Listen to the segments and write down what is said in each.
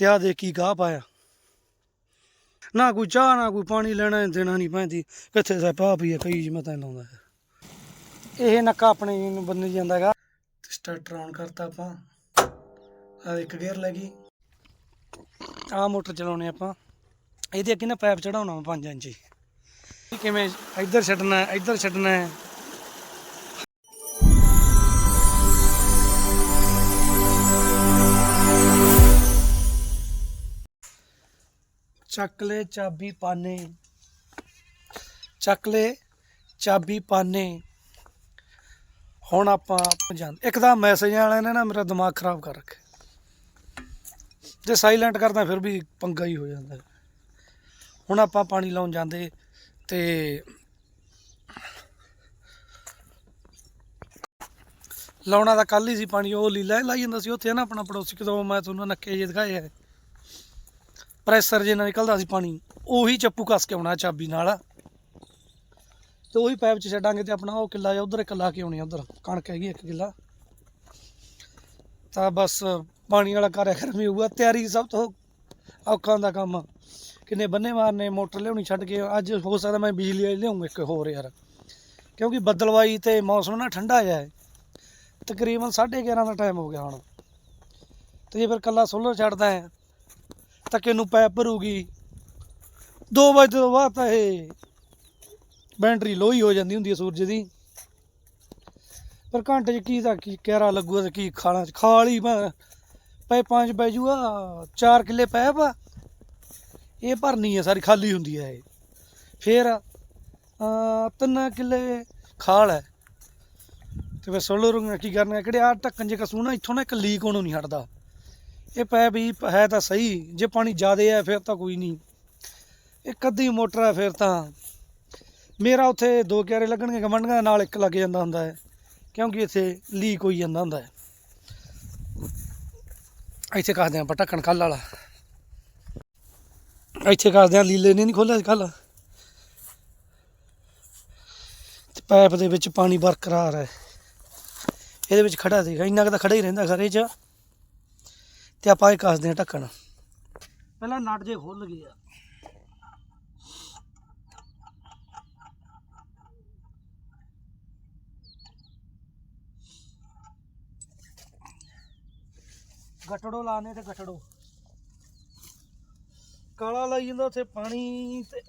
ਤੇ ਆ ਦੇ ਕੀ ਗਾਹ ਪਾਇਆ। ਨਾ ਕੋਈ ਚਾਹ, ਨਾ ਕੋਈ ਪਾਣੀ ਲੈਣਾ, ਦੇਣਾ ਨਹੀਂ ਪੈਂਦੀ। ਕਿੱਥੇ ਸਾ ਪਾ ਪੀਏ ਕਈ ਮੈਂ ਤਾਂ ਲਾਉਂਦਾ ਇਹ ਨੱਕਾ ਆਪਣੇ ਨੂੰ ਬੰਨੀ ਜਾਂਦਾ ਹੈਗਾ। ਸਟਾਰਟਰ ਆਨ ਕਰਤਾ ਆਪਾਂ। ਆ ਇੱਕ ਗੇਅਰ ਲੈ ਗਈ। ਆ ਮੋਟਰ ਚਲਾਉਣੇ ਆਪਾਂ। ਇਹਦੇ ਅੱਗੇ ਨਾ ਪਾਈਪ ਚੜਾਉਣਾ 5 ਇੰਚੀ। ਕਿਵੇਂ ਇੱਧਰ ਛੱਡਣਾ ਇੱਧਰ ਛੱਡਣਾ ਚੱਕ ਲੈ ਚਾਬੀ ਪਾਨੇ। ਚੱਕ ਲੈ ਚਾਬੀ ਪਾਨੇ। ਹੁਣ ਆਪਾਂ ਜਾਂਦੇ ਇੱਕ ਤਾਂ ਮੈਸੇਜ ਵਾਲਿਆਂ ਨੇ ਨਾ ਮੇਰਾ ਦਿਮਾਗ ਖਰਾਬ ਕਰ ਰੱਖਿਆ। ਜੇ ਸਾਇਲੈਂਟ ਕਰਦਾ ਫਿਰ ਵੀ ਪੰਗਾ ਹੀ ਹੋ ਜਾਂਦਾ। ਹੁਣ ਆਪਾਂ ਪਾਣੀ ਲਾਉਣ ਜਾਂਦੇ ਤੇ ਲਾਉਣਾ ਤਾਂ ਕੱਲ ਹੀ ਸੀ ਪਾਣੀ, ਉਹ ਲੀਲਾ ਲਾਈ ਜਾਂਦਾ ਸੀ। ਉੱਥੇ ਨਾ ਆਪਣਾ ਪੜੋਸੀ ਕਿਦੋਂ ਮੈਂ ਤੁਹਾਨੂੰ ਨੱਕੇ ਜੇ ਦਿਖਾਏ ਹੈ ਪ੍ਰੈਸ਼ਰ ਜੇ ਨਾਲ ਨਿਕਲਦਾ ਸੀ ਪਾਣੀ, ਉਹੀ ਚੱਪੂ ਕੱਸ ਕੇ ਆਉਣਾ ਚਾਬੀ ਨਾਲ। ਤੇ ਉਹੀ ਪਾਈਪ 'ਚ ਛੱਡਾਂਗੇ ਤੇ ਆਪਣਾ ਉਹ ਕਿੱਲਾ ਜਾਂ ਉਧਰ ਇੱਕ ਕੇ ਆਉਣੀ ਉਧਰ, ਕਣਕ ਹੈਗੀ ਇੱਕ ਕਿੱਲਾ। ਤਾਂ ਬਸ ਪਾਣੀ ਵਾਲਾ ਕਾਰਿਆ ਕਰਮੀ ਹੋਊਗਾ, ਤਿਆਰੀ ਸਭ ਤੋਂ ਔਖਾ ਦਾ ਕੰਮ। ਕਿੰਨੇ ਬੰਨੇ ਮਾਰਨੇ, ਮੋਟਰ ਲਿਆਉਣੀ ਛੱਡ ਕੇ, ਅੱਜ ਹੋ ਸਕਦਾ ਮੈਂ ਬਿਜਲੀ ਵਾਲੀ ਲਿਆਉਂਗਾ ਇੱਕ ਹੋਰ ਯਾਰ। ਕਿਉਂਕਿ ਬੱਦਲਵਾਈ ਤੇ ਮੌਸਮ ਨਾ ਠੰਡਾ ਜਿਹਾ ਹੈ। ਤਕਰੀਬਨ 11:30 ਦਾ ਟਾਈਮ ਹੋ ਗਿਆ ਹੁਣ। ਤੇ ਜੇ ਫਿਰ ਕੱਲਾ ਸੋਲਰ ਛੱਡਦਾ ਹੈ ਤਾਂ ਕਿਨੂੰ ਪੈਪ ਭਰੂਗੀ। 2 ਵਜੇ ਤੋਂ ਬਾਅਦ ਤਾਂ ਇਹ ਬੈਟਰੀ ਲੋ ਹੀ ਹੋ ਜਾਂਦੀ ਹੁੰਦੀ ਹੈ ਸੂਰਜ ਦੀ। ਪਰ ਘੰਟੇ 'ਚ ਕੀ ਦਾ ਕੀ ਕਹਿਰਾ ਲੱਗੂਗਾ ਤੇ ਕੀ ਖਾਣਾ ਖਾਲ ਹੀ ਮੈਂ। ਪੈਪਾਂ 'ਚ ਪੈ ਜੂਗਾ 4 ਕਿੱਲੇ ਪੈਪ ਆ। ਇਹ ਭਰਨੀ ਹੈ ਸਾਰੀ ਖਾਲੀ ਹੁੰਦੀ ਹੈ ਇਹ। ਫਿਰ ਤਿੰਨ ਕਿੱਲੇ ਖਾਲ ਹੈ। ਤੇ ਫਿਰ ਸੋਲੋ ਨੂੰ ਕੀ ਕਰਨਾ, ਕਿਹੜੇ ਆ ਢੱਕਣ ਜੇ ਕਸੂ ਨਾ, ਇੱਥੋਂ ਨਾ ਇੱਕ ਲੀਕ ਹੋਣੋਂ ਨਹੀਂ ਹਟਦਾ। ਇਹ ਪੈਪ ਹੀ ਹੈ ਤਾਂ ਸਹੀ, ਜੇ ਪਾਣੀ ਜ਼ਿਆਦਾ ਹੈ ਫਿਰ ਤਾਂ ਕੋਈ ਨਹੀਂ। ਇੱਕ ਅੱਧੀ ਮੋਟਰ ਹੈ ਫਿਰ ਤਾਂ। ਮੇਰਾ ਉੱਥੇ ਦੋ ਕਿਆਰੇ ਲੱਗਣਗੇ ਗਮੰਡੀਆਂ ਦੇ ਨਾਲ ਇੱਕ ਲੱਗ ਜਾਂਦਾ ਹੁੰਦਾ ਹੈ, ਕਿਉਂਕਿ ਇੱਥੇ ਲੀਕ ਹੋਈ ਜਾਂਦਾ ਹੁੰਦਾ ਹੈ। ਇੱਥੇ ਕੱਸਦੇ ਆਪਾਂ ਢੱਕਣ ਕੱਲ ਵਾਲਾ। ਇੱਥੇ ਕੱਸਦੇ ਆ ਲੀਲੇ ਨੇ ਨਹੀਂ ਖੋਲਿਆ ਕੱਲ ਪਾਈਪ ਦੇ ਵਿੱਚ ਪਾਣੀ ਬਰਕਰਾਰ ਹੈ। ਇਹਦੇ ਵਿੱਚ ਖੜਾ ਸੀਗਾ, ਇੰਨਾ ਕੁ ਤਾਂ ਖੜਾ ਹੀ ਰਹਿੰਦਾ ਖਰੇ 'ਚ। ਤੇ ਆਪਾਂ ਇਹ ਕੱਸਦੇ ਹਾਂ ਢੱਕਣ। ਪਹਿਲਾਂ ਨਟ ਜੇ ਖੁੱਲ ਗਏ ਆ। ਗਟੜੋ ਲਾਣੇ ਤੇ ਗਟੜੋ। ਕਾਲਾ ਲਾਈ ਜਾਂਦਾ ਉੱਥੇ ਪਾਣੀ ਤੇ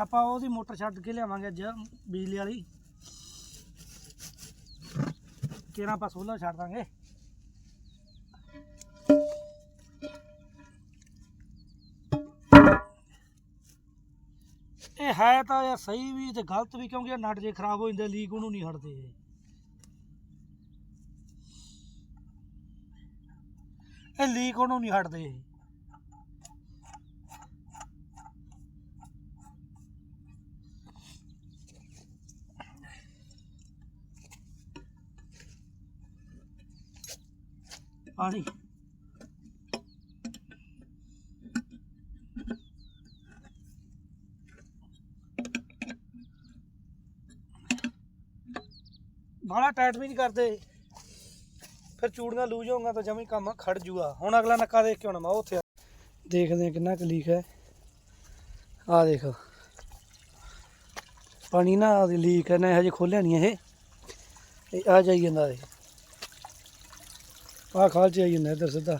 ਆਪਾਂ ਉਹਦੀ ਮੋਟਰ ਛੱਡ ਕੇ ਲਿਆਵਾਂਗੇ ਅੱਜ ਬਿਜਲੀ ਵਾਲੀ। ਕਿਹੜਾ ਆਪਾਂ ਸੋਲਰ ਛੱਡ ਦਾਂਗੇ। ਹੈ ਤਾਂ ਇਹ ਸਹੀ ਵੀ ਤੇ ਗਲਤ ਵੀ ਕਿਉਂਕਿ ਇਹ ਨਟ ਜੇ ਖਰਾਬ ਹੋ ਜਾਂਦੇ ਲੀਕ ਉਹਨੂੰ ਨਹੀਂ ਹਟਦੇ ਇਹ। ਇਹ ਲੀਕ ਉਹਨੂੰ ਨਹੀਂ ਹਟਦੇ ਇਹ। ਪਾਣੀ ਬਾਹਲਾ ਟਾਈਟ ਵੀ ਨਹੀਂ ਕਰਦੇ। ਫਿਰ ਚੂੜੀਆਂ ਲੂਜ ਹੋਊਗਾ ਤਾਂ ਜਮੀ ਕੰਮ ਖੜ ਜੂਗਾ। ਹੁਣ ਅਗਲਾ ਨੱਕਾ ਦੇਖ ਕੇ ਆਉਣਾ, ਮੈਂ ਉੱਥੇ ਦੇਖਦੇ ਆ ਕਿੰਨਾ ਕੁ ਲੀਕ ਹੈ। ਆ ਦੇਖ। ਪਾਣੀ ਨਾ ਆਦੀ ਲੀਕ ਹੈ, ਨਾ ਹਜੇ ਖੋਲਿਆ ਨਹੀਂ ਇਹ। ਇਹ ਆ ਜਾਈ ਜਾਂਦਾ ਇਹ। ਆ ਖਾਲ ਚ ਆਈ ਜਾਂਦਾ ਇੱਧਰ ਸਿੱਧਾ।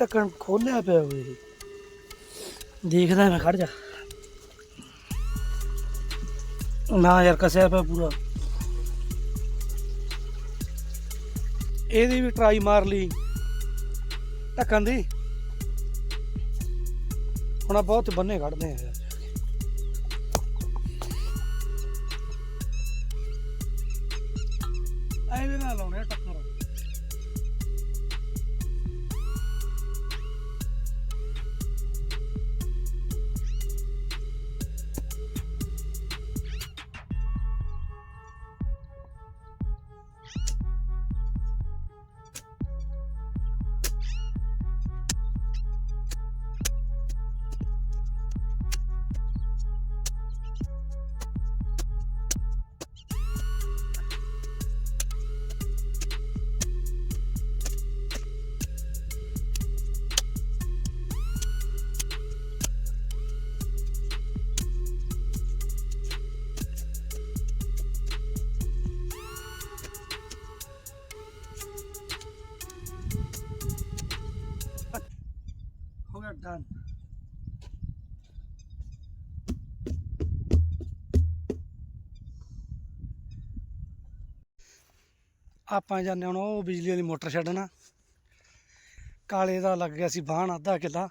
ਢੱਕਣ ਖੋਲਿਆ ਪਿਆ ਹੋਵੇ ਦੇਖਦਾ ਮੈਂ ਖੜ ਜਾ। ਨਾ ਯਾਰ, ਕਸਿਆ ਪਿਆ ਪੂਰਾ। ਇਹਦੀ ਵੀ ਟਰਾਈ ਮਾਰ ਲਈ। ਢੱਕਣ ਦੀ। ਹੁਣ ਆ ਬਹੁਤ ਬੰਨੇ ਕੱਢਦੇ ਆ ਆਪਾਂ ਜਾਂਦੇ ਹੁਣ ਉਹ ਬਿਜਲੀ ਵਾਲੀ ਮੋਟਰ ਛੱਡਣਾ। ਕਾਲੇ ਦਾ ਲੱਗ ਗਿਆ ਸੀ ਬਾਹਣ ਅੱਧਾ ਕਿੱਲਾ।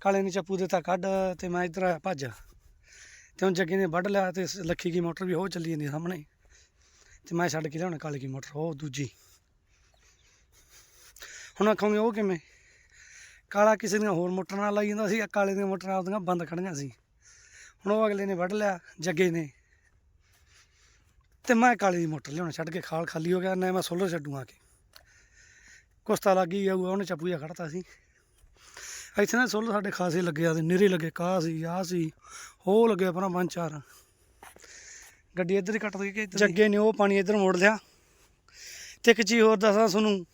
ਕਾਲੇ ਨੇ ਚੱਪੂ ਦਿੱਤਾ ਕੱਢ ਤੇ ਮੈਂ ਇੱਧਰ ਆਇਆ ਭੱਜ। ਤੇ ਹੁਣ ਜੱਗੇ ਨੇ ਵੱਢ ਲਿਆ ਤੇ ਲੱਖੀ ਕੀ ਮੋਟਰ ਵੀ ਉਹ ਚੱਲੀ ਜਾਂਦੀ ਸਾਹਮਣੇ। ਤੇ ਮੈਂ ਛੱਡ ਕੇ ਲਿਆਉਣਾ ਕਾਲੇ ਕੀ ਮੋਟਰ, ਉਹ ਦੂਜੀ। ਹੁਣ ਆਖੋਗੇ ਉਹ ਕਿਵੇਂ? ਕਾਲਾ ਕਿਸੇ ਦੀਆਂ ਹੋਰ ਮੋਟਰਾਂ ਨਾਲ ਲਾਈ ਜਾਂਦਾ ਸੀ, ਕਾਲੇ ਦੀਆਂ ਮੋਟਰਾਂ ਆਪਦੀਆਂ ਬੰਦ ਖੜੀਆਂ ਸੀ। ਹੁਣ ਉਹ ਅਗਲੇ ਨੇ ਵੱਢ ਲਿਆ, ਜੱਗੇ ਨੇ। ਤੇ ਮੈਂ ਕਾਲੀ ਦੀ ਮੋਟਰ ਲਿਆਉਣਾ ਛੱਡ ਕੇ ਖਾਲ ਖਾਲੀ ਹੋ ਗਿਆ, ਨਾ ਮੈਂ ਸੋਲਰ ਛੱਡੂ ਆ ਕੇ। ਕੁਸਤਾ ਲੱਗ ਗਈ ਜਾਊਗਾ, ਉਹਨੇ ਚੱਪੂ ਜਿਹਾ ਖੜਤਾ ਸੀ। ਇੱਥੇ ਨਾ ਸੋਲਰ ਸਾਡੇ ਖਾਸੇ ਲੱਗੇ ਆ ਤੇ ਨਿਰੇ ਲੱਗੇ, ਕਾਹ ਸੀ ਆ ਸੀ, ਹੋ ਲੱਗਿਆ ਆਪਣਾ ਪੰਜ ਚਾਰ। ਗੱਡੀ ਇੱਧਰ ਹੀ ਕੱਟ ਦੇ ਕਿ ਇੱਧਰ ਜੱਗੇ ਨੇ ਉਹ ਪਾਣੀ ਇੱਧਰ ਮੋੜ ਲਿਆ। ਤੇ ਇੱਕ ਚੀਜ਼ ਹੋਰ ਦੱਸਾਂ ਤੁਹਾਨੂੰ।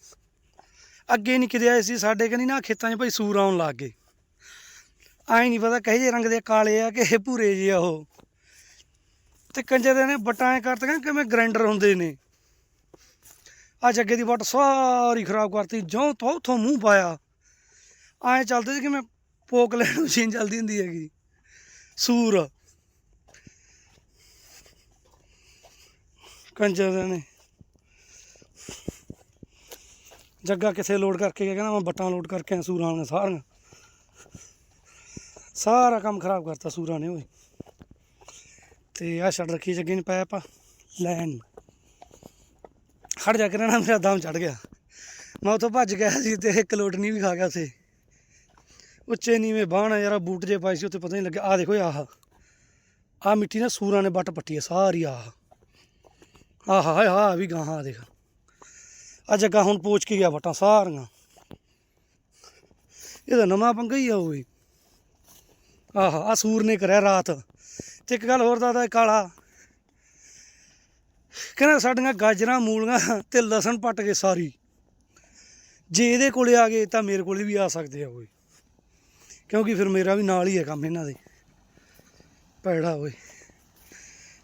ਅੱਗੇ ਨਹੀਂ ਕਿਤੇ ਆਏ ਸੀ ਸਾਡੇ, ਕਹਿੰਦੀ ਨਾ ਖੇਤਾਂ 'ਚ ਭਾਈ ਸੂਰ ਆਉਣ ਲੱਗ ਗਏ। ਆਏ ਨਹੀਂ ਪਤਾ ਕਹੇ ਜੇ ਰੰਗ ਦੇ ਕਾਲੇ ਆ ਕਿ ਭੂਰੇ ਜੇ ਆ ਉਹ। ਤੇ ਕੰਜਰ ਦੇ ਨੇ ਬਟਾਂ ਐਂ ਕਰਤੀਆਂ ਕਿਵੇਂ ਗ੍ਰਾਈਂਡਰ ਹੁੰਦੇ ਨੇ। ਆ ਜੱਗੇ ਦੀ ਵੱਟ ਸਾਰੀ ਖਰਾਬ ਕਰਤੀ, ਜਿਉਂ ਤੋਂ ਉਥੋਂ ਮੂੰਹ ਪਾਇਆ। ਐਂ ਚੱਲਦੇ ਸੀ ਕਿਵੇਂ ਪੋਕ ਲੈਣ ਮਸ਼ੀਨ ਚੱਲਦੀ ਹੁੰਦੀ ਹੈਗੀ। ਸੂਰ। ਕੰਜਰ ਨੇ ਜੱਗਾ ਕਿਸੇ ਲੋਡ ਕਰਕੇ ਗਿਆ, ਕਹਿੰਦਾ ਮੈਂ ਬੱਟਾਂ ਲੋਡ ਕਰਕੇ ਆਇਆ ਸੂਰਾਂ ਨੇ ਸਾਰੀਆਂ। ਸਾਰਾ ਕੰਮ ਖਰਾਬ ਕਰਤਾ ਸੂਰਾਂ ਨੇ, ਓਏ। ਤੇ ਆ ਛੱਡ ਰੱਖੀ ਜੱਗੇ ਨੇ ਪੈਪ ਲੈਣ ਖੜ ਜਾ ਕੇ ਨਾ ਮੇਰਾ ਦਮ ਚੜ ਗਿਆ। ਮੈਂ ਉਥੋਂ ਭੱਜ ਗਿਆ ਸੀ ਤੇ ਇੱਕ ਲੋਟ ਵੀ ਖਾ ਗਿਆ ਉਥੇ। ਉੱਚੇ ਨੀਵੇਂ ਬਾਹਣਾ ਆ ਯਾਰ, ਬੂਟ ਜੇ ਪਾਈ ਸੀ ਉੱਥੇ ਪਤਾ ਨਹੀਂ ਲੱਗਿਆ। ਆ ਦੇਖੋ ਆਹ। ਆ ਮਿੱਟੀ ਨਾ ਸੂਰਾਂ ਨੇ ਵੱਟ ਪੱਟੀ ਹੈ ਸਾਰੀ ਆਹ। ਆਹ ਹਾਏ, ਆਹ ਵੀ ਗਾਹਾਂ ਆ ਦੇਖ। ਆ ਜੱਗਾ ਹੁਣ ਪੋਚ ਕੇ ਗਿਆ ਵਟਾਂ ਸਾਰੀਆਂ। ਇਹਦਾ ਨਵਾਂ ਪੰਗਾ ਹੀ ਆ ਓਏ ਆਹ ਆ ਸੂਰ ਨੇ ਕਰਿਆ ਰਾਤ। ਤੇ ਇੱਕ ਗੱਲ ਹੋਰ ਦੱਸਦਾ ਕਾਲਾ। ਕਹਿੰਦਾ ਸਾਡੀਆਂ ਗਾਜਰਾਂ, ਮੂਲੀਆਂ ਤੇ ਲਸਣ ਪੱਟ ਕੇ ਸਾਰੀ। ਜੇ ਇਹਦੇ ਕੋਲੇ ਆ ਗਏ ਤਾਂ ਮੇਰੇ ਕੋਲੇ ਵੀ ਆ ਸਕਦੇ ਆ ਓਏ। ਕਿਉਂਕਿ ਫਿਰ ਮੇਰਾ ਵੀ ਨਾਲ ਹੀ ਹੈ ਕੰਮ ਇਹਨਾਂ ਦੇ। ਪੈੜਾ ਓਏ।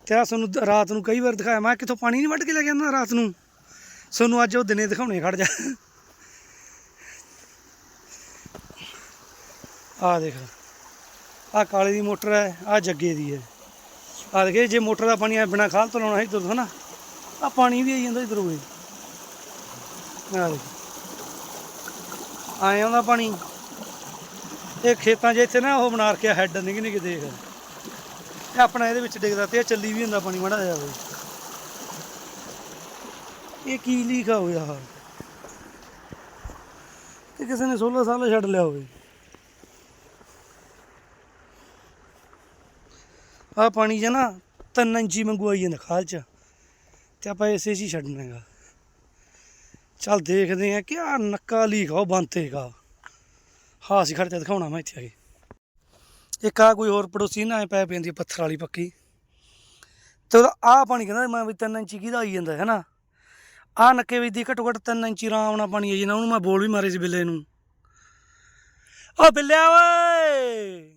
ਤੇ ਆ ਤੁਹਾਨੂੰ ਰਾਤ ਨੂੰ ਕਈ ਵਾਰ ਦਿਖਾਇਆ। ਮੈਂ ਕਿਥੋਂ ਪਾਣੀ ਨਹੀਂ ਵੱਢ ਕੇ ਲੈ ਕੇ ਆਉਂਦਾ ਰਾਤ ਨੂੰ? ਤੁਹਾਨੂੰ ਅੱਜ ਉਹ ਦਿਨੇ ਦਿਖਾਉਣੇ, ਖੜ ਜਾ। ਆ ਦੇਖ ਆ ਕਾਲੇ ਦੀ ਮੋਟਰ ਹੈ ਆ ਜੱਗੇ ਦੀ ਹੈ। ਆ ਦੇਖੇ ਜੇ ਮੋਟਰ ਦਾ ਪਾਣੀ ਆ ਬਿਨਾ ਖਾਲ ਤੋਂ ਲਾਉਣਾ ਸੀ ਤੁਰ ਹਨਾ? ਆ ਪਾਣੀ ਵੀ ਆਈ ਜਾਂਦਾ ਇਧਰ ਹੋਏ ਆ ਦੇਖ। ਆਏ ਆਉਂਦਾ ਪਾਣੀ। ਇਹ ਖੇਤਾਂ 'ਚ ਇੱਥੇ ਨਾ ਉਹ ਬਣਾ ਰੱਖਿਆ ਹੈੱਡ ਨਿੱਘ ਨਿੱਘ ਦੇਖ। ਇਹ ਆਪਣਾ ਇਹਦੇ ਵਿੱਚ ਡਿੱਗਦਾ ਤੇ ਇਹ ਚੱਲੀ ਵੀ ਹੁੰਦਾ ਪਾਣੀ, ਮਾੜਾ ਜਾਵੇ ਇਹ ਕੀ ਲੀਕ ਆ ਹੋਇਆ ਆ ਇਹ ਕਿਸੇ ਨੇ 16 ਸਾਲ ਛੱਡ ਲਿਆ ਹੋਵੇ ਆ ਪਾਣੀ ਜਾਂ ਤਿੰਨ ਇੰਚੀ ਮੰਗਵਾਈ ਜਾਂਦਾ ਖਾਲ ਚ। ਤੇ ਆਪਾਂ ਇਸੇ 'ਚ ਹੀ ਛੱਡਣਾ ਹੈਗਾ। ਚੱਲ ਦੇਖਦੇ ਆ ਕਿ ਆ ਨੱਕਾ ਲੀਕ ਆ ਬੰਤੇਗਾ ਹਾਂ, ਅਸੀਂ ਖੜਤੇ ਦਿਖਾਉਣਾ ਮੈਂ ਇੱਥੇ ਆ ਕੇ। ਇੱਕ ਆ ਕੋਈ ਹੋਰ ਪੜੋਸੀ ਨਾ ਐ ਪੈ ਪੈਂਦੀ ਪੱਥਰ ਵਾਲੀ ਪੱਕੀ। ਤੇ ਉਹਦਾ ਆ ਪਾਣੀ ਕਹਿੰਦਾ ਮੈਂ ਵੀ ਤਿੰਨ ਇੰਚੀ ਕਿਹਦਾ ਆਈ ਜਾਂਦਾ ਹੈ ਨਾ ਆ ਨੱਕੇ ਵਿੱਚ ਦੀ ਘੱਟੋ ਘੱਟ ਤਿੰਨ ਇੰਚੀ ਆਰਾਮ ਨਾਲ ਪਾਣੀ ਆਈ ਜਾਂਦਾ, ਉਹਨੂੰ ਮੈਂ ਬੋਲ ਵੀ ਮਾਰੇ ਸੀ ਬਿੱਲੇ ਨੂੰ। ਓ ਬਿੱਲਿਆ, ਓਏ!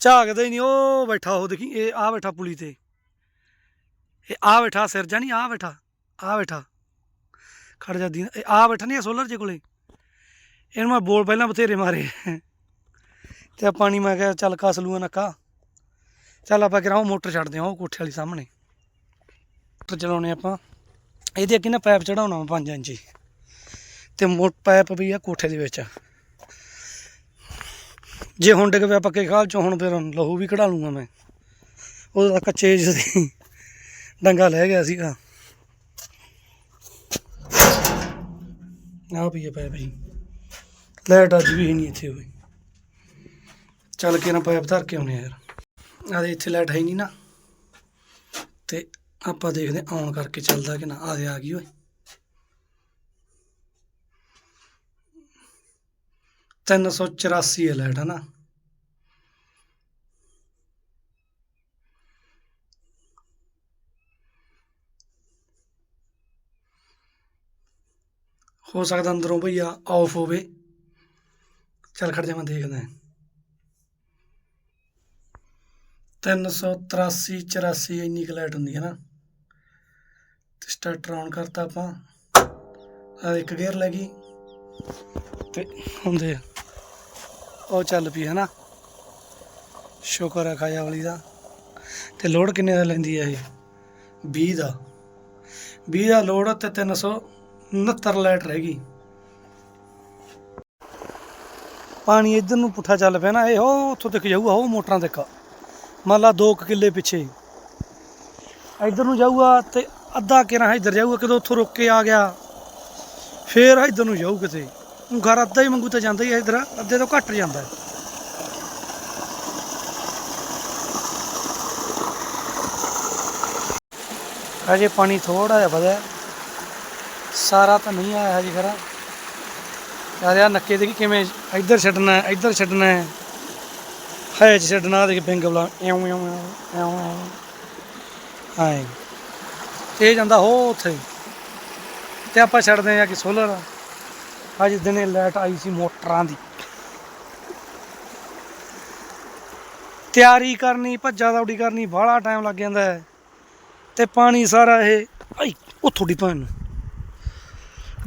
ਝਾਕਦਾ ਹੀ ਨਹੀਂ ਉਹ ਬੈਠਾ ਉਹ ਦੇਖੀ, ਇਹ ਆ ਬੈਠਾ ਪੁਲੀ ਤੇ। ਇਹ ਆ ਬੈਠਾ, ਸਿਰ ਜਾਣੀ ਆ ਬੈਠਾ ਆ ਬੈਠਾ। ਖੜ ਜਾਂਦੀ ਇਹ ਆ ਬੈਠਾ ਨਹੀਂ ਸੋਲਰ ਜੇ ਕੋਲੇ। ਇਹਨੂੰ ਮੈਂ ਬੋਲ ਪਹਿਲਾਂ ਬਥੇਰੇ ਮਾਰੇ। ਤੇ ਆਹ ਪਾਣੀ ਮੈਂ ਕਿਹਾ, ਚੱਲ ਕਸ ਲੂਆ ਨੱਕਾ। ਚੱਲ ਆਪਾਂ ਕਰਾਓ ਮੋਟਰ ਛੱਡਦੇ ਹਾਂ ਉਹ ਕੋਠੇ ਵਾਲੀ ਸਾਹਮਣੇ। ਮੋਟਰ ਚਲਾਉਣੇ ਆਪਾਂ। ਇਹਦੇ ਅੱਗੇ ਨਾ ਪਾਈਪ ਚੜਾਉਣਾ 5 ਇੰਚੀ ਤੇ ਮੋਟ ਪਾਈਪ ਵੀ ਆ ਕੋਠੇ ਦੇ ਵਿੱਚ। ਜੇ ਹੁਣ ਡਿੱਗ ਪਿਆ ਪੱਕੇ ਖਾਲ ਚੋਂ, ਹੁਣ ਫਿਰ ਲਹੂ ਵੀ ਕਢਾ ਲੂੰਗਾ ਮੈਂ। ਉਹਦਾ ਕੱਚੇ ਜਿਹੇ ਡੰਗਾ ਲੈ ਗਿਆ ਸੀਗਾ। ਆ ਪਈਏ ਪਾਈਪ ਜੀ। ਲਾਈਟ ਅੱਜ ਵੀ ਨਹੀਂ ਇੱਥੇ ਹੋਈ। ਚੱਲ ਕੇ ਨਾ ਪਾਈਪ ਧਰ ਕੇ ਆਉਨੇ ਯਾਰ। ਆਦੇ ਇੱਥੇ ਲਾਈਟ ਹੈ ਨਹੀਂ ਨਾ। ਤੇ ਆਪਾਂ ਦੇਖਦੇ ਆਨ ਕਰਕੇ ਚੱਲਦਾ ਕਿ ਨਾ। ਆਦੇ ਆ ਗਈ ਓਏ। ਤਿੰਨ ਸੌ ਚੁਰਾਸੀ ਹੈ ਲਾਈਟ ਹੈ ਨਾ ਹੋ ਸਕਦਾ ਅੰਦਰੋਂ ਭਈਆ ਆਫ ਹੋਵੇ। ਚੱਲ ਖੜ ਜਾ, ਮੈਂ ਦੇਖਦਾ। ਤਿੰਨ ਸੌ ਤਰਾਸੀ ਚੁਰਾਸੀ ਇੰਨੀ ਕੁ ਲਾਈਟ ਹੁੰਦੀ ਹੈ ਨਾ। ਤੇ ਸਟਾਰਟਰ ਆਨ ਕਰਤਾ ਆਪਾਂ। ਆ ਇੱਕ ਗੇਅਰ ਲੈ ਗਈ। ਤੇ ਹੁੰਦੇ ਆ। ਉਹ ਚੱਲ ਪਈ ਹੈ ਨਾ। ਸ਼ੁਕਰ ਹੈ ਖਾਜਾ ਵਾਲੀ ਦਾ। ਤੇ ਲੋਡ ਕਿੰਨੇ ਦਾ ਲੈਂਦੀ ਹੈ ਇਹ? 20 ਦਾ। 20 ਦਾ ਲੋਡ ਤੇ 369 ਲਾਈਟ ਰਹਿ ਗਈ। ਪਾਣੀ ਇਧਰ ਨੂੰ ਪੁੱਠਾ ਚੱਲ ਪਿਆ ਨਾ, ਇਹ ਉਹ ਉੱਥੋਂ ਤੱਕ ਜਾਊਗਾ, ਉਹ ਮੋਟਰਾਂ ਤੱਕ। ਮੰਨ ਲਾ 2 ਕਿੱਲੇ ਪਿੱਛੇ। ਇਧਰ ਨੂੰ ਜਾਊਗਾ ਤੇ ਅੱਧਾ ਕਿਰਾ ਇੱਧਰ ਜਾਊਗਾ ਕਿਦੋਂ ਉੱਥੋਂ ਰੁੱਕ ਕੇ ਆ ਗਿਆ। ਫੇਰ ਇੱਧਰ ਨੂੰ ਜਾਊ ਕਿਤੇ। ਘਰ ਅੱਧਾ ਹੀ ਮੰਗੂ ਤਾਂ ਜਾਂਦਾ ਹੀ ਇਧਰ, ਅੱਧੇ ਤੋਂ ਘੱਟ ਜਾਂਦਾ। ਹਜੇ ਪਾਣੀ ਥੋੜਾ ਜਿਹਾ ਵਧਿਆ। ਸਾਰਾ ਤਾਂ ਨਹੀਂ ਆਇਆ ਹਜੇ ਖਰਾ। ਯਾਰ ਯਾਰ ਨੱਕੇ ਦੇ ਕਿਵੇਂ ਇੱਧਰ ਛੱਡਣਾ ਇੱਧਰ ਛੱਡਣਾ ਹੈ। ਚ ਛੱਡਣਾ ਦੇ ਪਿੰਗ ਬਲਾ ਐਉਂ ਐਉਂ ਐਉਂ ਐਉਂ ਐਉਂ ਇਹ ਜਾਂਦਾ ਹੋ ਉੱਥੇ। ਤੇ ਆਪਾਂ ਛੱਡਦੇ ਆ ਕਿ ਸੋਲਰ ਅੱਜ ਦਿਨੇ ਲਾਈਟ ਆਈ ਸੀ ਮੋਟਰਾਂ ਦੀ। ਤਿਆਰੀ ਕਰਨੀ ਭੱਜਾ ਦੌੜੀ ਕਰਨੀ ਬਾਹਲਾ ਟਾਈਮ ਲੱਗ ਜਾਂਦਾ ਹੈ। ਤੇ ਪਾਣੀ ਸਾਰਾ ਇਹ ਆਈ ਉਹ ਥੋੜੀ ਭੈਣ ਨੂੰ।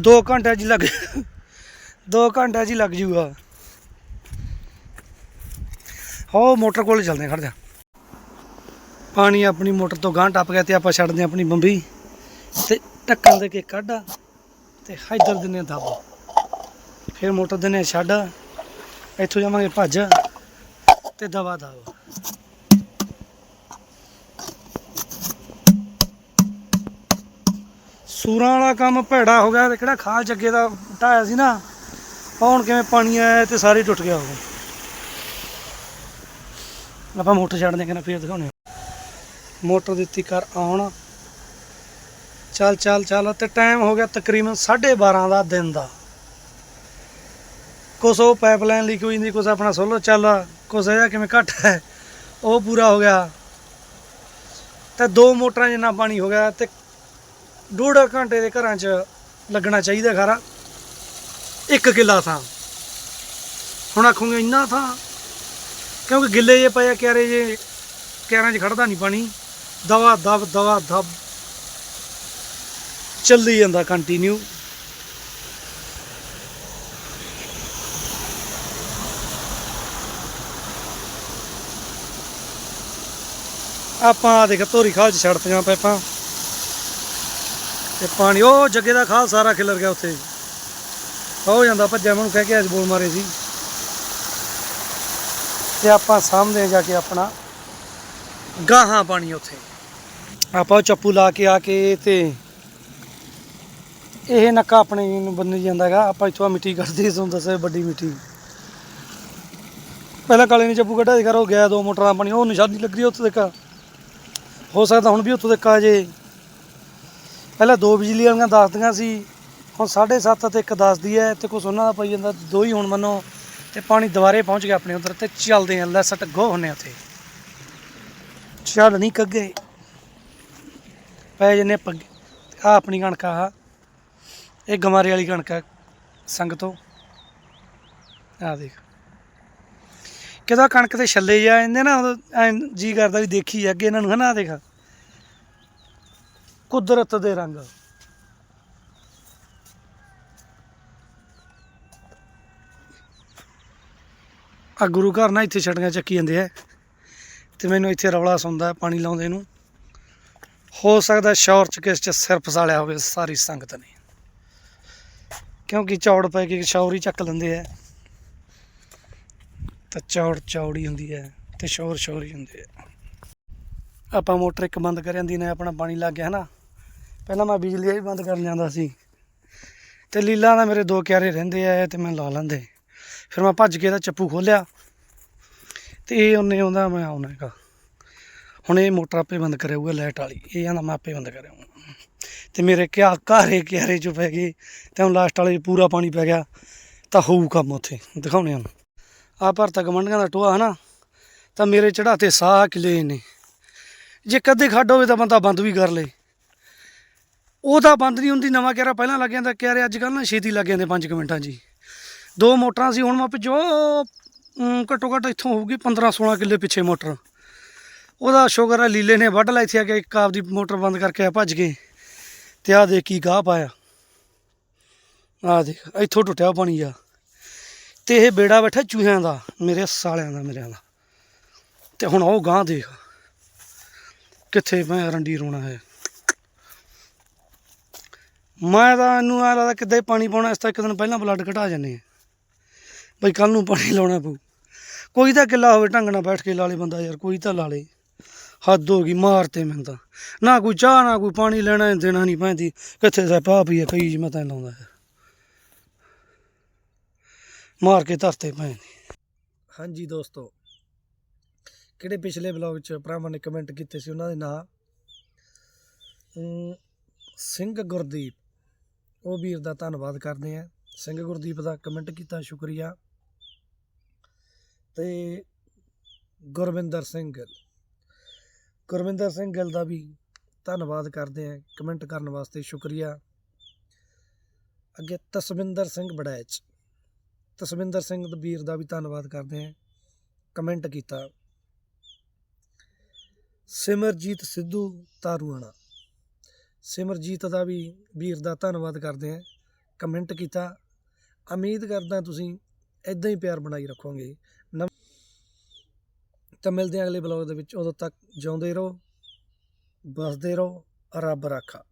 2 ਘੰਟੇ ਜੀ ਲੱਗ 2 ਘੰਟੇ ਜੀ ਲੱਗ ਜੂਗਾ। ਹੋ ਮੋਟਰ ਕੋਲ ਚੱਲਦੇ ਹਾਂ, ਖੜ ਜਾ। ਪਾਣੀ ਆਪਣੀ ਮੋਟਰ ਤੋਂ ਗਾਂਹ ਟੱਪ ਗਿਆ ਤੇ ਆਪਾਂ ਛੱਡਦੇ ਹਾਂ ਆਪਣੀ ਬੰਬੀ। ਤੇ ਢੱਕਣ ਦੇ ਕੇ ਕੱਢ ਤੇ ਇੱਧਰ ਦਿੰਨੇ ਆ ਦੱਬ। ਫਿਰ ਮੋਟਰ ਦਿੰਨੇ ਆ ਛੱਡ, ਇੱਥੋਂ ਜਾਵਾਂਗੇ ਭੱਜ ਤੇ ਦਵਾ ਦਵ ਸੂਰਾਂ ਵਾਲਾ ਕੰਮ ਭੈੜਾ ਹੋ ਗਿਆ ਤੇ ਕਿਹੜਾ ਖਾਲ ਚੱਗੇ ਦਾ ਢਾਇਆ ਸੀ ਨਾ ਹੁਣ ਕਿਵੇਂ ਪਾਣੀ ਆਇਆ ਤੇ ਸਾਰੇ ਟੁੱਟ ਗਿਆ ਉਹ। ਆਪਾਂ ਮੋਟਰ ਛੱਡਦੇ ਕਿਨਾ ਫੇਰ ਦਿਖਾਉਣੇ ਮੋਟਰ ਦਿੱਤੀ ਕਰ ਆਉਣ। ਚੱਲ ਚੱਲ ਚੱਲ, ਤੇ ਟਾਈਮ ਹੋ ਗਿਆ ਤਕਰੀਬਨ 12:30 ਦਾ ਦਿਨ ਦਾ। ਕੁਛ ਉਹ ਪਾਈਪਲਾਈਨ ਲੀਕ ਹੋਈ ਜਾਂਦੀ, ਕੁਛ ਆਪਣਾ ਸੋਲੋ ਚੱਲ ਕੁਛ ਇਹਦਾ ਕਿਵੇਂ ਘੱਟ ਹੈ, ਉਹ ਪੂਰਾ ਹੋ ਗਿਆ। ਤਾਂ ਦੋ ਮੋਟਰਾਂ ਜਿੰਨਾ ਪਾਣੀ ਹੋ ਗਿਆ ਤੇ ਡੂਢ ਘੰਟੇ ਦੇ ਘਰਾਂ 'ਚ ਲੱਗਣਾ ਚਾਹੀਦਾ ਖਾਰਾ। ਇੱਕ ਕਿੱਲਾ ਥਾਂ। ਹੁਣ ਆਖੂਗੇ ਇੰਨਾ ਥਾਂ, ਕਿਉਂਕਿ ਗਿੱਲੇ ਜੇ ਪਏ ਕਿਆਰੇ ਜੇ ਕਿਆਰਾਂ 'ਚ ਖੜਦਾ ਨਹੀਂ ਪਾਣੀ। ਦਵਾ ਦਬ ਦਵਾ ਦਬ। ਚੱਲੀ ਜਾਂਦਾ ਕੰਟੀਨਿਊ ਆਪਾਂ ਆਹ ਦੇਖ, ਧੋਰੀ ਖਾਲ 'ਚ ਛੱਡਤੀਆਂ ਪੈਪਾਂ ਤੇ ਪਾਣੀ, ਉਹ ਜੱਗੇ ਦਾ ਖਾਲ ਸਾਰਾ ਖਿਲਰ ਗਿਆ ਉੱਥੇ। ਹੋ ਜਾਂਦਾ, ਭੱਜਿਆ ਮੈਨੂੰ ਕਹਿ ਕੇ ਅੱਜ ਬੋਲ ਮਾਰੇ ਸੀ। ਤੇ ਆਪਾਂ ਸਾਹਮਣੇ ਜਾ ਕੇ ਆਪਣਾ ਗਾਹਾਂ ਪਾਣੀ ਉੱਥੇ। ਆਪਾਂ ਉਹ ਚੱਪੂ ਲਾ ਕੇ ਆ ਕੇ ਤੇ ਇਹ ਨੱਕਾ ਆਪਣੇ ਨੂੰ ਬੰਨੀ ਜਾਂਦਾ ਹੈਗਾ। ਆਪਾਂ ਇੱਥੋਂ ਮਿੱਟੀ ਕੱਢਦੇ ਸੀ, ਤੁਹਾਨੂੰ ਦੱਸਿਆ ਵੱਡੀ ਮਿੱਟੀ। ਪਹਿਲਾਂ ਕਾਲੇ ਨੇ ਚੱਪੂ ਕੱਢਿਆ ਸੀ ਕਰ ਉਹ ਗਿਆ ਦੋ ਮੋਟਰਾਂ ਪਾਣੀ, ਉਹ ਨਿਸ਼ਾਨੀ ਲੱਗ ਰਹੀ ਉੱਥੇ ਤੱਕ। ਹੋ ਸਕਦਾ ਹੁਣ ਵੀ ਉੱਥੋਂ ਤੱਕ ਆ ਜੇ। ਪਹਿਲਾਂ ਦੋ ਬਿਜਲੀ ਵਾਲੀਆਂ ਦੱਸਦੀਆਂ ਸੀ, ਹੁਣ 7.5 ਤੇ ਇੱਕ ਦੱਸਦੀ ਹੈ ਤੇ ਕੁਛ ਉਹਨਾਂ ਦਾ ਪਈ ਜਾਂਦਾ, ਦੋ ਹੀ ਹੁਣ ਮੰਨੋ, ਤੇ ਪਾਣੀ ਦੁਬਾਰੇ ਪਹੁੰਚ ਗਿਆ ਆਪਣੇ ਉਧਰ ਤੇ ਚੱਲਦੇ ਆਂ ਲੈਸਟ ਗੋ ਹੁੰਨੇ ਉੱਥੇ। ਚੱਲ ਨਹੀਂ ਕੱਗੇ। ਪੈ ਜਨੇ ਪੱਗ। ਆ ਆਪਣੀ ਕਣਕ ਆ, ਇਹ ਗਮਾਰੇ ਵਾਲੀ ਕਣਕ ਆ ਸੰਗ ਤੋਂ ਆ ਦੇਖ। ਕਿਦਾ ਕਣਕ ਤੇ ਛੱਲੇ ਜਾ ਜਾਂਦੇ ਨਾ ਉਦੋਂ ਜੀ ਕਰਦਾ ਵੀ ਦੇਖੀ ਅੱਗੇ ਇਹਨਾਂ ਨੂੰ, ਹਨਾ ਆਹ ਦੇਖ। ਕੁਦਰਤ ਦੇ ਰੰਗ। ਆ ਗੁਰੂ ਘਰ ਨਾ ਇੱਥੇ ਛਟੀਆਂ ਚੱਕੀ ਜਾਂਦੇ ਆ ਤੇ ਮੈਨੂੰ ਇੱਥੇ ਰੌਲਾ ਸੁਣਦਾ ਪਾਣੀ ਲਾਉਂਦੇ ਨੂੰ। ਹੋ ਸਕਦਾ ਸ਼ੌਰ ਚ ਕਿਸ ਚ ਸਿਰ ਫਸਾਲਿਆ ਹੋਵੇ, ਸਾਰੀ ਸੰਗਤ ਨੇ। ਕਿਉਂਕਿ ਚੌੜ ਪੈ ਕੇ ਸ਼ੌਰ ਹੀ ਚੱਕ ਲੈਂਦੇ ਆ। ਤਾਂ ਚੌੜ ਚੌੜੀ ਹੁੰਦੀ ਹੈ ਤੇ ਸ਼ੋਰ ਸ਼ੋਰ ਹੀ ਹੁੰਦੇ ਆ। ਆਪਾਂ ਮੋਟਰ ਇੱਕ ਬੰਦ ਕਰ ਜਾਂਦੀ ਨੇ, ਆਪਣਾ ਪਾਣੀ ਲੱਗ ਗਿਆ ਹਨਾ। ਪਹਿਲਾਂ ਮੈਂ ਬਿਜਲੀ ਵੀ ਬੰਦ ਕਰਨ ਜਾਂਦਾ ਸੀ। ਤੇ ਲੀਲਾ ਦਾ ਮੇਰੇ ਦੋ ਕਿਆਰੇ ਰਹਿੰਦੇ ਆ ਤੇ ਮੈਂ ਲਾ ਲੈਂਦੇ। ਫਿਰ ਮੈਂ ਭੱਜ ਕੇ ਇਹਦਾ ਚੱਪੂ ਖੋਲਿਆ ਤੇ ਇਹ ਉਹਨੇ ਆਉਂਦਾ, ਮੈਂ ਆਉਣਾ ਹੈਗਾ। ਹੁਣ ਇਹ ਮੋਟਰ ਆਪੇ ਬੰਦ ਕਰਿਆਊਗਾ ਲਾਈਟ ਵਾਲੀ। ਇਹ ਕਹਿੰਦਾ, ਮੈਂ ਆਪੇ ਬੰਦ ਕਰਿਆਊਗਾ ਤੇ ਮੇਰੇ ਕਿਆ ਘਾਰੇ ਕਿਆਰੇ ਚ ਪੈ ਗਏ, ਤੇ ਹੁਣ ਲਾਸਟ ਵਾਲੇ 'ਚ ਪੂਰਾ ਪਾਣੀ ਪੈ ਗਿਆ। ਤਾਂ ਹੋਊ ਕੰਮ ਉੱਥੇ। ਦਿਖਾਉਣੇ ਹਨ ਆ ਭਰਤਾ ਗਮੰਡੀਆਂ ਦਾ ਟੋਆ ਹਨਾ, ਤਾਂ ਮੇਰੇ ਚੜਾਤੇ ਸਾਹ ਕਿਲੇ ਨੇ। ਜੇ ਕਦੇ ਖੱਡ ਹੋਵੇ ਤਾਂ ਬੰਦਾ ਬੰਦ ਵੀ ਕਰ ਲੇ। ਉਹ ਤਾਂ ਬੰਦ ਨਹੀਂ ਹੁੰਦੀ, ਨਵਾਂ ਕਿਹੜਾ ਪਹਿਲਾਂ ਲੱਗ ਜਾਂਦਾ ਕਿਹੜੇ ਅੱਜ ਕੱਲ੍ਹ ਨਾ ਛੇਤੀ ਲੱਗ ਜਾਂਦੇ 5 ਮਿੰਟਾਂ ਜੀ ਦੋ ਮੋਟਰਾਂ ਸੀ, ਹੁਣ ਮੈਂ ਜੋ ਘੱਟੋ ਘੱਟ ਇੱਥੋਂ ਹੋਊਗੀ 15 16 ਕਿੱਲੇ ਪਿੱਛੇ ਮੋਟਰ। ਉਹਦਾ ਸ਼ੁਕਰ ਆ, ਲੀਲੇ ਨੇ ਵੱਢ ਲਿਆ ਇੱਥੇ ਆ ਕੇ ਇੱਕ ਆਪਦੀ ਮੋਟਰ ਬੰਦ ਕਰਕੇ ਆ ਭੱਜ ਗਏ। ਤੇ ਆ ਦੇਖ ਕੀ ਗਾਹ ਪਾਇਆ। ਆ ਦੇਖ, ਇੱਥੋਂ ਟੁੱਟਿਆ ਪਾਣੀ ਆ। ਤੇ ਇਹ ਬੇੜਾ ਬੈਠਾ ਚੂਹਿਆਂ ਦਾ, ਮੇਰੇ ਸਾਲਿਆਂ ਦਾ, ਮੇਰਿਆਂ ਦਾ। ਤੇ ਹੁਣ ਉਹ ਗਾਂ ਦੇਖ, ਕਿੱਥੇ ਮੈਂ ਰੰਡੀ ਰੋਣਾ ਹੈ। ਮੈਂ ਤਾਂ ਇਹਨੂੰ ਐ ਲੱਗਦਾ ਕਿੱਦਾਂ ਪਾਣੀ ਪਾਉਣਾ, ਇਸ ਤੋਂ ਇੱਕ ਦਿਨ ਪਹਿਲਾਂ ਬਲੱਡ ਘਟਾ ਜਾਂਦੇ ਆ ਬਈ ਕੱਲ ਨੂੰ ਪਾਣੀ ਲਾਉਣਾ ਪਊ। ਕੋਈ ਤਾਂ ਕਿੱਲਾ ਹੋਵੇ, ਢੰਗ ਨਾਲ ਬੈਠ ਕੇ ਲਾ ਲੇ ਬੰਦਾ ਯਾਰ, ਕੋਈ ਤਾਂ ਲਾ ਲੇ। ਹੱਦ ਹੋ ਗਈ ਮਾਰਤੇ ਮੈਨੂੰ ਤਾਂ। ਨਾ ਕੋਈ ਚਾਹ, ਨਾ ਕੋਈ ਪਾਣੀ ਲੈਣਾ, ਦੇਣਾ ਨਹੀਂ ਪੈਂਦੀ। ਕਿੱਥੇ ਸਾ ਪਾ ਪਈ ਕਈ ਜੀ ਮੈਂ ਤਾਂ ਲਾਉਂਦਾ ਯਾਰ ਮਾਰ ਕੇ ਧਰਤੇ ਪਏ ਦੀ। ਹਾਂਜੀ ਦੋਸਤੋ, ਕਿਹੜੇ ਪਿਛਲੇ ਵਲੌਗ 'ਚ ਭਰਾਵਾਂ ਨੇ ਕਮੈਂਟ ਕੀਤੇ ਸੀ ਉਹਨਾਂ ਦੇ ਨਾਂ? ਸਿੰਘ ਗੁਰਦੀਪ। ਉਹ ਵੀਰ ਦਾ ਧੰਨਵਾਦ ਕਰਦੇ ਆ ਸਿੰਘ ਗੁਰਦੀਪ ਦਾ ਕਮੈਂਟ ਕੀਤਾ, ਸ਼ੁਕਰੀਆ। ਤੇ ਗੁਰਵਿੰਦਰ ਸਿੰਘ ਗਿੱਲ। ਗੁਰਵਿੰਦਰ ਸਿੰਘ ਗਿੱਲ ਦਾ ਵੀ ਧੰਨਵਾਦ ਕਰਦੇ ਆ ਕਮੈਂਟ ਕਰਨ ਵਾਸਤੇ ਸ਼ੁਕਰੀਆ। ਅੱਗੇ ਤਸਵਿੰਦਰ ਸਿੰਘ ਬੜੈਚ। ਤਸਵਿੰਦਰ ਸਿੰਘ ਦੇ ਵੀਰ ਦਾ ਵੀ ਧੰਨਵਾਦ ਕਰਦੇ ਆ ਕਮੈਂਟ ਕੀਤਾ। ਸਿਮਰਜੀਤ ਸਿੱਧੂ ਤਾਰੂਆਣਾ। ਸਿਮਰਜੀਤ ਦਾ ਵੀ ਵੀਰ ਦਾ ਧੰਨਵਾਦ ਕਰਦੇ ਆ ਕਮੈਂਟ ਕੀਤਾ। ਉਮੀਦ ਕਰਦਾ ਤੁਸੀਂ ਇਦਾਂ ਹੀ ਪਿਆਰ ਬਣਾਈ ਰੱਖੋਗੇ। ਨਵ- ਤਾਂ ਮਿਲਦੇ ਹਾਂ ਅਗਲੇ ਬਲੌਗ ਦੇ ਵਿੱਚ। ਉਦੋਂ ਤੱਕ ਜਿਉਂਦੇ ਰਹੋ, ਬਸਦੇ ਰਹੋ, ਰੱਬ ਰਾਖਾ।